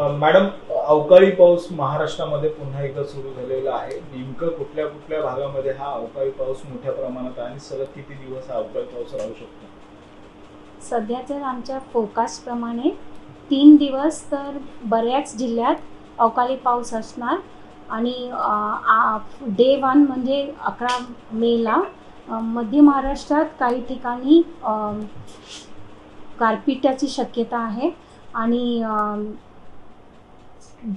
Madam अवकाळी पाऊस महाराष्ट्रामध्ये पुन्हा एकदा सुरू झालेला आहे. नेमकं कुठल्या कुठल्या भागामध्ये हा अवकाळी पाऊस मोठ्या प्रमाणात आहे आणि सलग किती दिवस हा अवकाळी पाऊस राहू शकतो? सध्या तर आमच्या फोकासप्रमाणे तीन दिवस तर बऱ्याच जिल्ह्यात अवकाळी पाऊस असणार आणि डे वन म्हणजे अकरा मेला मध्य महाराष्ट्रात काही ठिकाणी गारपिटाची शक्यता आहे आणि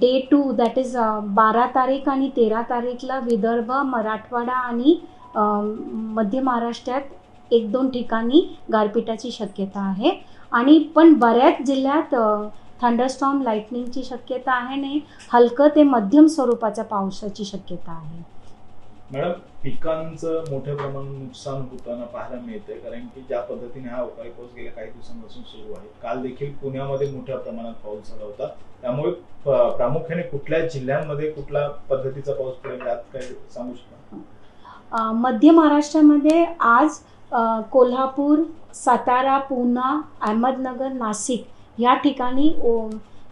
डे टू दॅट इज बारा तारीख आणि तेरा तारीखला विदर्भ मराठवाडा आणि मध्य महाराष्ट्रात एक दोन ठिकाणी गारपिटाची शक्यता आहे. आणि पण बऱ्याच जिल्ह्यात थंडरस्टॉर्म लाईटनिंगची शक्यता आहे आणि हलकं ते मध्यम स्वरूपाच्या पावसाची शक्यता आहे. मॅडम पिकांचं मोठ्या प्रमाणात नुकसान होताना पाहायला मिळतंय कारण की ज्या पद्धतीने हा अवकाळी पाऊस गेल्या काही दिवसांपासून सुरू आहे. काल देखील पुण्यामध्ये मोठ्या प्रमाणात पाऊस झाला होता. त्यामुळे प्रामुख्याने कुठल्या जिल्ह्यांमध्ये कुठल्या पद्धतीचा पाऊस पडेल यात काही सांगू शकता? मध्य महाराष्ट्रामध्ये आज कोल्हापूर सातारा पूना अहमदनगर नाशिक या ठिकाणी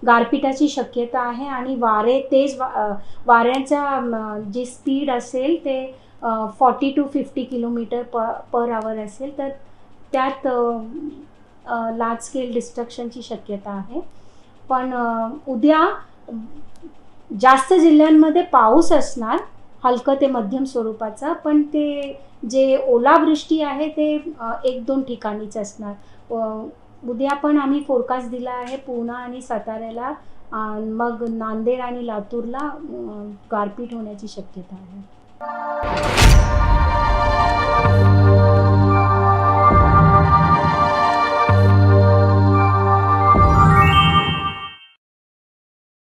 गारपिटाची शक्यता आहे आणि वारे तेज वा- वाऱ्यांचा जी स्पीड असेल ते फॉर्टी टू फिफ्टी किलोमीटर प पर आवर असेल तर त्यात लार्ज स्केल डिस्ट्रक्शनची शक्यता आहे. पण उद्या जास्त जिल्ह्यांमध्ये पाऊस असणार हलकं ते मध्यम स्वरूपाचा पण ते जे ओलावृष्टी आहे ते एक दोन ठिकाणीच असणार. उद्या पण आम्ही फोरकास्ट दिला आहे पुणा आणि साताऱ्याला. मग नांदेड आणि लातूरला गारपीट होण्याची शक्यता आहे.